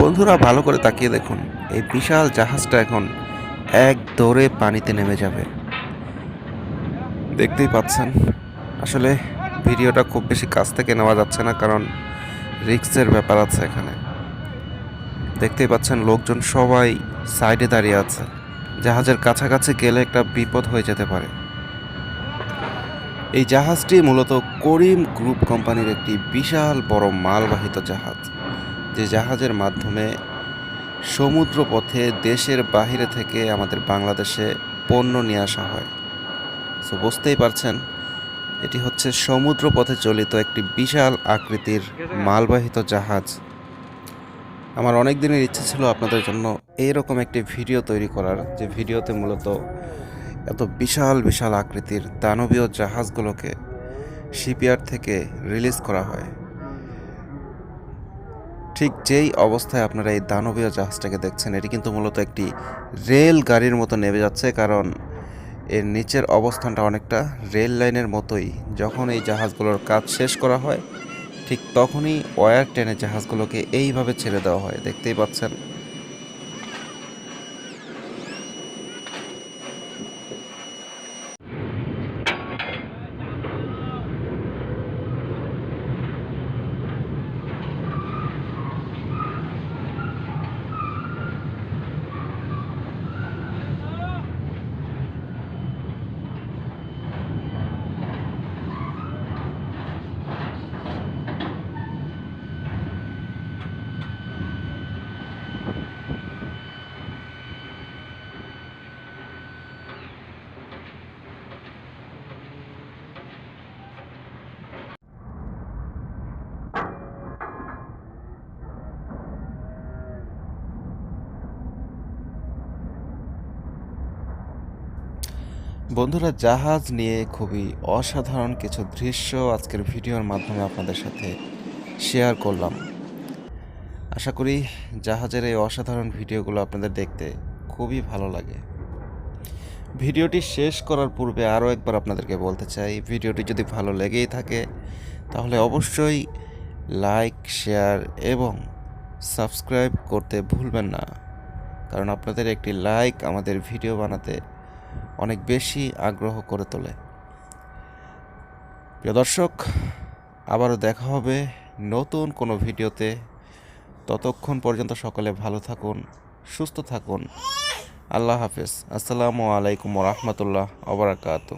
বন্ধুরা, ভালো করে তাকিয়ে দেখুন। এই বিশাল জাহাজটা এখন এক দৌড়ে পানিতে নেমে যাবে। দেখতেই পাচ্ছেন, আসলে ভিডিওটা খুব বেশি কাছ থেকে নেওয়া যাচ্ছে না, কারণ রিক্সের ব্যাপার আছে এখানে। দেখতেই পাচ্ছেন, লোকজন সবাই সাইডে দাঁড়িয়ে আছে। জাহাজের কাছাকাছি গেলে একটা বিপদ হয়ে যেতে পারে। এই জাহাজটি মূলত করিম গ্রুপ কোম্পানির একটি বিশাল বড় মালবাহিত জাহাজ। যে জাহাজের মাধ্যমে সমুদ্র পথে দেশের বাইরে থেকে আমাদের বাংলাদেশে পণ্য নিয়ে আসা হয়। সো বুঝতেই পারছেন, এটি হচ্ছে সমুদ্র পথে চলিত একটি বিশাল আকৃতির মালবাহিত জাহাজ। আমার অনেক দিনের ইচ্ছে ছিল আপনাদের জন্য এইরকম একটি ভিডিও তৈরি করার, যে ভিডিওতে মূলত এত বিশাল বিশাল আকৃতির দানবীয় জাহাজগুলোকে শিপইয়ার্ড থেকে রিলিজ করা হয়। ঠিক যেই অবস্থায় আপনারা এই দানবীয় জাহাজটাকে দেখছেন, এটি কিন্তু মূলত একটি রেল গাড়ির মতো নেমে যাচ্ছে, কারণ এর নিচের অবস্থানটা অনেকটা রেল লাইনের মতোই। যখন এই জাহাজগুলোর কাজ শেষ করা হয়, ঠিক তখনই ওয়ার টেনে জাহাজগুলোকে এইভাবে ছেড়ে দেওয়া হয়। দেখতেই পাচ্ছেন বন্ধুরা, জাহাজ নিয়ে খুবই অসাধারণ কিছু দৃশ্য আজকের ভিডিওর মাধ্যমে আপনাদের সাথে শেয়ার করলাম। আশা করি জাহাজের এই অসাধারণ ভিডিওগুলো আপনাদের দেখতে খুবই ভালো লাগে। ভিডিওটি শেষ করার পূর্বে আরও একবার আপনাদেরকে বলতে চাই, ভিডিওটি যদি ভালো লেগেই থাকে, তাহলে অবশ্যই লাইক, শেয়ার এবং সাবস্ক্রাইব করতে ভুলবেন না। কারণ আপনাদের একটি লাইক আমাদের ভিডিও বানাতে অনেক বেশি আগ্রহ করে তোলে। প্রিয় দর্শক, আবারও দেখা হবে নতুন কোনো ভিডিওতে। ততক্ষণ পর্যন্ত সকলে ভালো থাকুন, সুস্থ থাকুন। আল্লাহ হাফেজ। আসসালামু আলাইকুম রহমতুল্লাহ অবরাকাতু